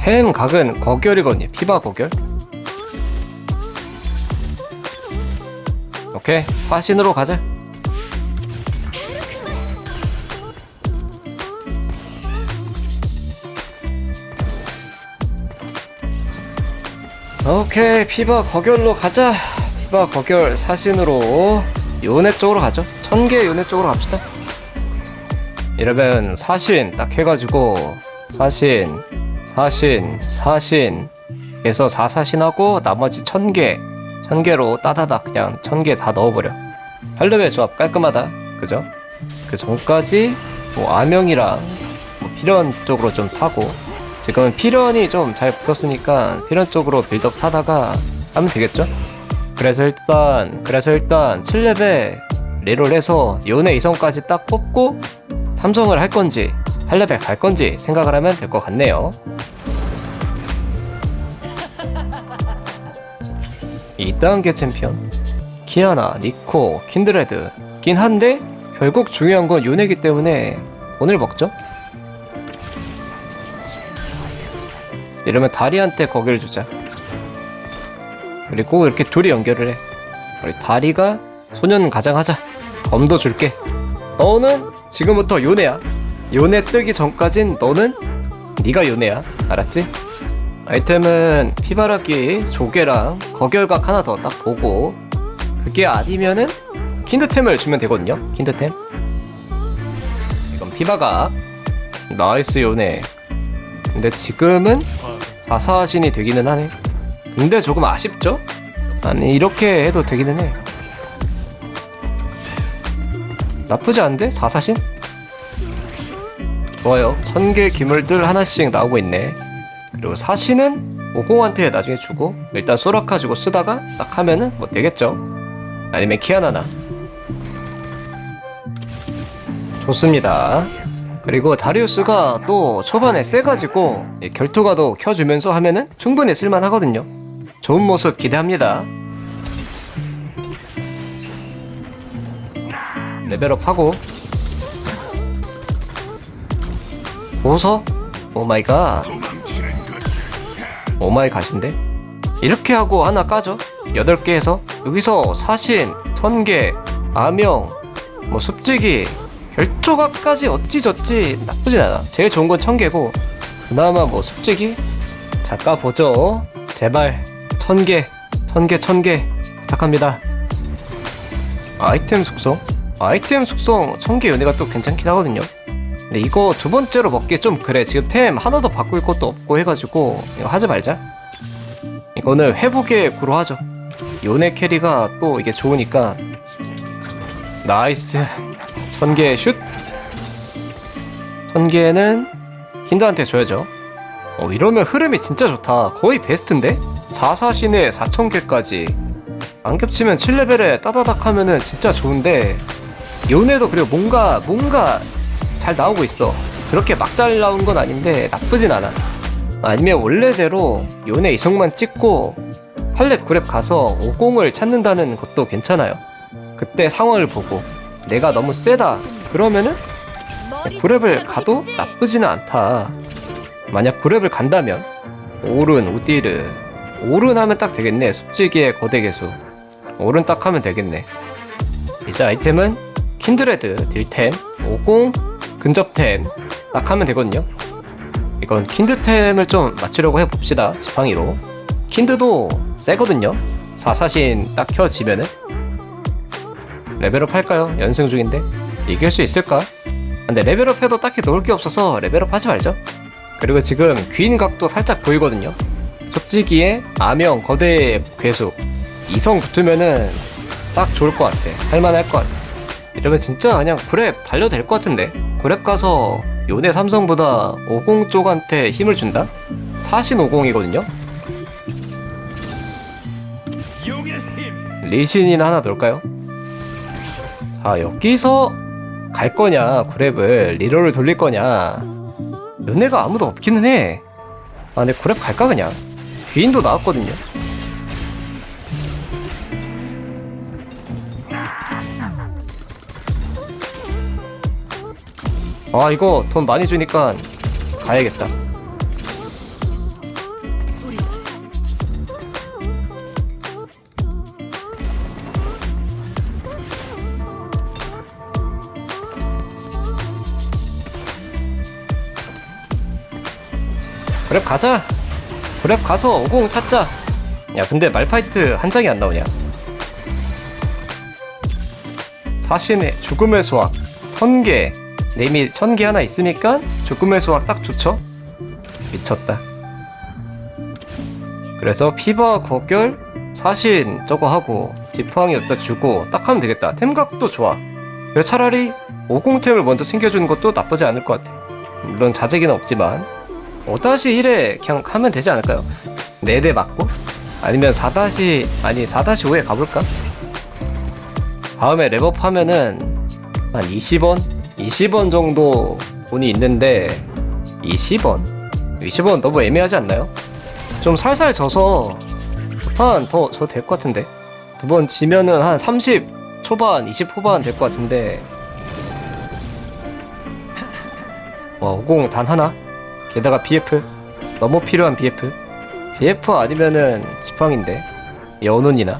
햄 각은 거결이거든요. 피바 거결. 오케이 사신으로 가자. 오케이 피바 거결로 가자. 피바 거결 사신으로 요네 쪽으로 가죠. 천개 요네 쪽으로 갑시다. 이러면 사신 딱 해가지고 사신 사신 사신 에서 사사신하고 나머지 천 개 천 개로 따다닥 그냥 천 개 다 넣어버려 할르베 조합 깔끔하다 그죠? 그 전까지 뭐 아명이랑 뭐 필연 쪽으로 좀 타고 지금은 필연이 좀 잘 붙었으니까 필연 쪽으로 빌드업 타다가 하면 되겠죠? 그래서 일단 그래서 일단 7렙에 리롤 해서 요네 이성까지 딱 뽑고 삼성을 할 건지 8레벨 갈 건지 생각을 하면 될 것 같네요. 이 단계 챔피언 키아나, 니코, 킨드레드 긴 한데 결국 중요한 건 요네기 때문에 오늘 먹죠. 이러면 다리한테 거기를 주자. 그리고 이렇게 둘이 연결을 해. 우리 다리가 소년 가장 하자. 검도 줄게. 너는 지금부터 요네야. 요네 뜨기 전까진 너는 네가 요네야. 알았지? 아이템은 피바라기 조개랑 거결각 하나 더 딱 보고 그게 아니면은 킨드템을 주면 되거든요. 킨드템. 이건 피바각. 나이스 요네. 근데 지금은 자사신이 되기는 하네. 근데 조금 아쉽죠? 아니 이렇게 해도 되기는 해. 나쁘지 않은데? 사사신? 좋아요. 천 개 기물들 하나씩 나오고 있네. 그리고 사신은 오공한테 나중에 주고 일단 소라카 주고 쓰다가 딱 하면은 뭐 되겠죠. 아니면 키아나나. 좋습니다. 그리고 다리우스가 또 초반에 세가지고 이 결투가도 켜주면서 하면은 충분히 쓸만하거든요. 좋은 모습 기대합니다. 레벨업 하고 보소 오마이갓 오마이 갓인데? 이렇게 하고 하나 까죠. 8개 해서 여기서 사신, 선계, 아명, 뭐 습지기, 결투각까지 어찌저찌 나쁘진 않아. 제일 좋은 건 천개고 그나마 뭐 습지기 자 까보죠. 제발 천개 천개 천개 부탁합니다. 아이템 숙성? 아이템 숙성 천개 연애가 또 괜찮긴 하거든요 근데 이거 두 번째로 먹기 좀 그래. 지금 템 하나도 바꿀 것도 없고 해가지고 이거 하지 말자. 이거는 회복의 구로 하죠. 요네 캐리가 또 이게 좋으니까. 나이스. 천개 슛. 천개는 킨드한테 줘야죠. 어 이러면 흐름이 진짜 좋다. 거의 베스트인데? 4사신에 4천개까지. 안 겹치면 7레벨에 따다닥 하면은 진짜 좋은데. 요네도 그리고 뭔가 뭔가 잘 나오고 있어. 그렇게 막 잘 나온 건 아닌데 나쁘진 않아. 아니면 원래대로 요네 이성만 찍고 8렙 9렙 가서 50을 찾는다는 것도 괜찮아요. 그때 상황을 보고 내가 너무 세다. 그러면은 9렙을 가도 나쁘지는 않다. 만약 9렙을 간다면 오른, 우디르. 오른 하면 딱 되겠네. 숲지기의 거대 개수. 오른 딱 하면 되겠네. 이제 아이템은 킨드레드 딜템 50 근접템 딱 하면 되거든요. 이건 킨드템을 좀 맞추려고 해봅시다 지팡이로. 킨드도 세거든요. 사사신 딱 켜지면은. 레벨업 할까요? 연승 중인데? 이길 수 있을까? 근데 레벨업 해도 딱히 놓을 게 없어서 레벨업 하지 말죠. 그리고 지금 귀인 각도 살짝 보이거든요. 섭지기에 아명 거대 괴수 이성 붙으면은 딱 좋을 것 같아. 할만할 것 같아 이러면 진짜 그냥 그랩 달려도 될 것 같은데 그랩 가서 요네 삼성보다 50 쪽한테 힘을 준다? 사신 50이거든요 리신이나 하나 넣을까요? 자 여기서 갈 거냐 그랩을 리로를 돌릴 거냐 요네가 아무도 없기는 해 아, 근데 그랩 갈까 그냥? 귀인도 나왔거든요. 아 이거 돈 많이 주니까 가야겠다. 그래 가자. 그래 가서 오공 찾자. 야 근데 말파이트 한 장이 안 나오냐? 자신의 죽음의 소확 선계. 네임이 1000개 하나 있으니까 죽음의 수확 딱 좋죠 미쳤다 그래서 피바 거결 사신 저거 하고 지팡이 여기다 주고 딱 하면 되겠다 템각도 좋아 그래서 차라리 50템을 먼저 챙겨주는 것도 나쁘지 않을 것 같아 물론 자제기는 없지만 5-1에 그냥 하면 되지 않을까요? 4대 맞고? 아니면 4- 아니 4-5에 가볼까? 다음에 랩업 하면은 한 20원? 20원 정도 돈이 있는데 20원? 20원 너무 애매하지 않나요? 좀 살살 져서 한더 저 될 것 같은데? 두 번 지면은 한 30 초반 20 후반 될 것 같은데? 와 50 단 하나? 게다가 BF 너무 필요한 BF BF 아니면은 지팡인데? 연운이나?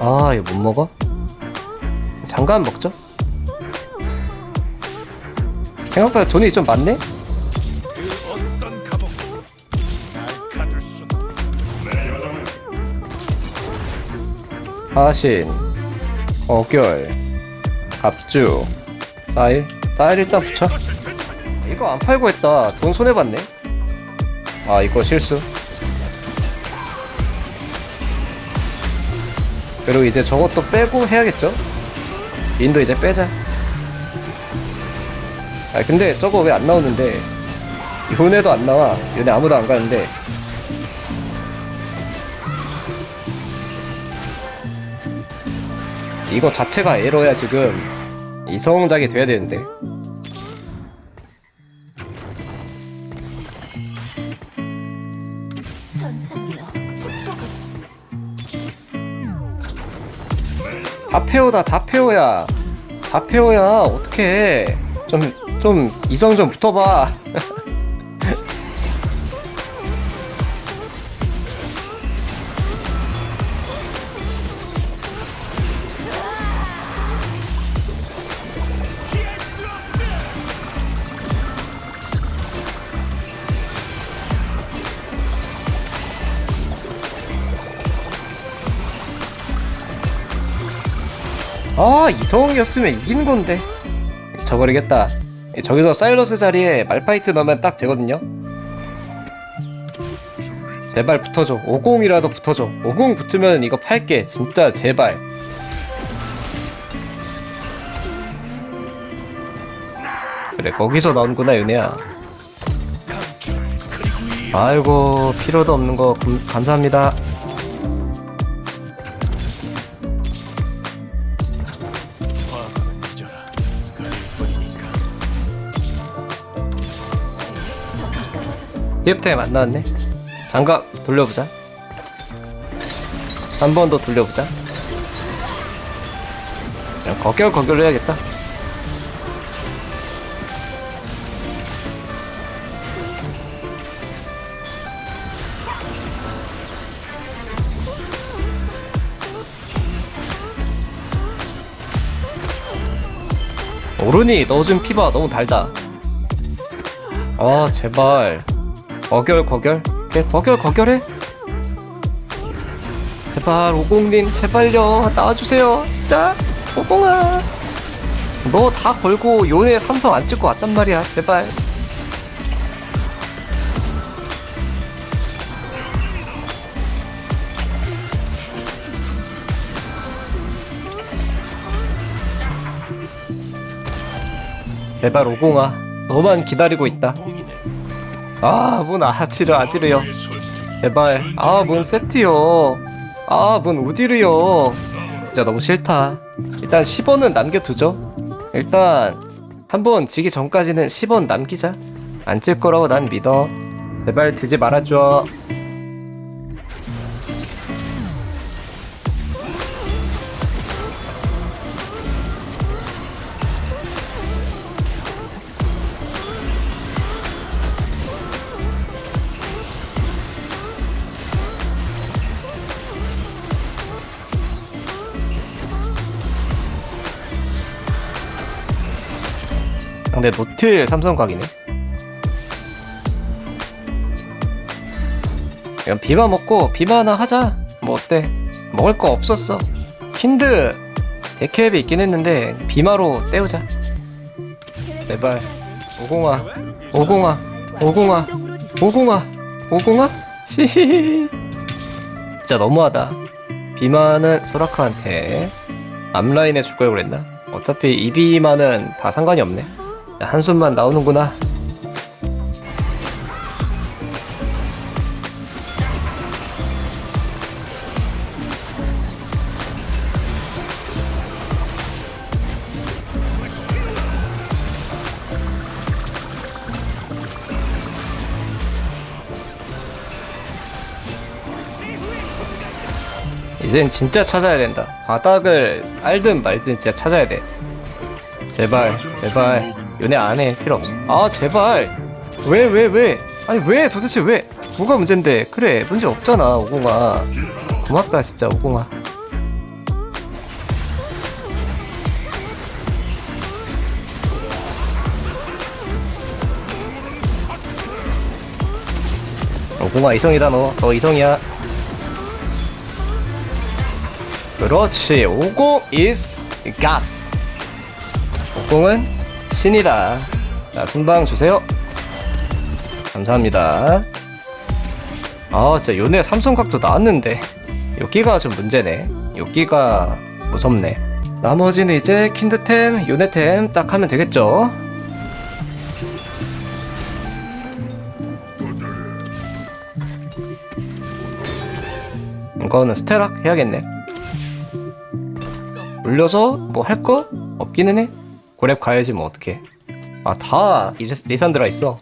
아 이거 못 먹어? 잠깐 먹죠? 생각보다 돈이 좀 많네? 하신 어결. 갑주. 쌀? 쌀 일단 붙여. 이거 안 팔고 했다. 돈 손해봤네. 아 이거 실수. 그리고 이제 저것도 빼고 해야겠죠? 인도 이제 빼자. 아 근데 저거 왜 안 나오는데? 요네도 안 나와. 요네 아무도 안 가는데. 이거 자체가 에러야 지금. 이 성작이 돼야 되는데. 천상이여 다 페오다 다 페오야. 다 페오야. 어떡해. 좀좀 이성 좀 붙어봐 아 이성이었으면 이긴 건데. 저버리겠다. 저기서 사일러스 자리에 말파이트 넣으면 딱 되거든요. 제발 붙어줘. 50이라도 붙어줘. 50 붙으면 이거 팔게. 진짜 제발. 그래 거기서 나온구나 윤혜야. 아이고 필요도 없는 거 감, 감사합니다 히프템 안 나왔네. 장갑 돌려보자. 한 번 더 돌려보자. 그냥 거결 거결 해야겠다. 오르니 넣어준 피바 너무 달다. 아 제발 거결 거결? 오케이, 거결 거결해? 제발 오공님 제발요. 나와주세요. 진짜? 오공아. 너 다 걸고 요네 삼성 안 찍고 왔단 말이야. 제발. 제발 오공아. 너만 기다리고 있다 아, 뭔 아지르 아지르요. 제발. 아, 뭔 세트요. 아, 뭔 우디르요. 진짜 너무 싫다. 일단 10원은 남겨두죠. 일단 한번 지기 전까지는 10원 남기자. 안 찔 거라고 난 믿어. 제발 지지 말아줘. 근데 노틸 삼성각이네. 그럼 비만 먹고 비만 하나 하자. 뭐 어때? 먹을 거 없었어. 힌드 데케앱이 있긴 했는데 비마로 때우자. 제발. 오공아. 오공아. 오공아. 오공아. 오공아? 시히 진짜 너무하다. 비만은 소라카한테 앞라인에 줄 걸 그랬나? 어차피 이비만은 다 상관이 없네. 한숨만 나오는구나 이젠 진짜 찾아야 된다. 바닥을 알든 말든 진짜 찾아야 돼. 제발, 제발. 연애 안 해. 필요 없어. 아, 제발. 왜, 왜, 왜? 아니, 왜? 도대체 왜? 뭐가 문제인데? 그래, 문제 없잖아, 오공아. 고맙다, 진짜, 오공아. 오공아, 이성이다, 너. 너 이성이야. 그렇지 50 is God 50은 신이다. 자 순방 주세요. 감사합니다. 아 진짜 요네 삼성각도 나왔는데. 여기가 좀 문제네. 여기가 무섭네. 나머지는 이제 킨드템 요네템 딱 하면 되겠죠? 이거는 스테락 해야겠네. 올려서 뭐 할 거? 없기는 해. 고랩 가야지 뭐 어떻게? 아다 리산드라 있어.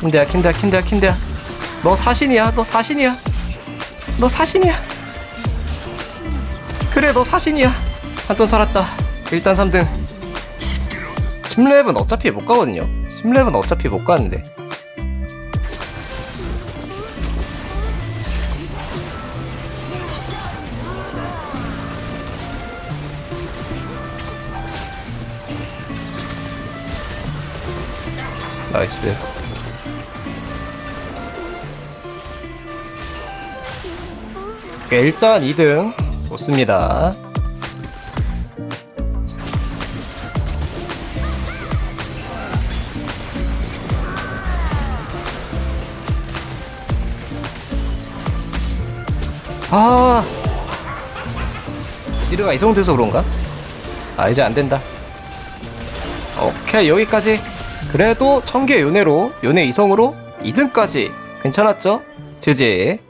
킨드야 킨드야 킨드야 킨드야 너 사신이야 너 사신이야 너 사신이야. 그래 너 사신이야. 한 ton 살았다. 일단 3등. 10렙은 어차피 못 가거든요. 10렙은 어차피 못 가는데. 나이스 오케이, 일단 2등 좋습니다. 아, 이르가 이성돼서 그런가? 아 이제 안 된다. 오케이 여기까지. 그래도 청계 요네로 요네 이성으로 2등까지 괜찮았죠? 지지.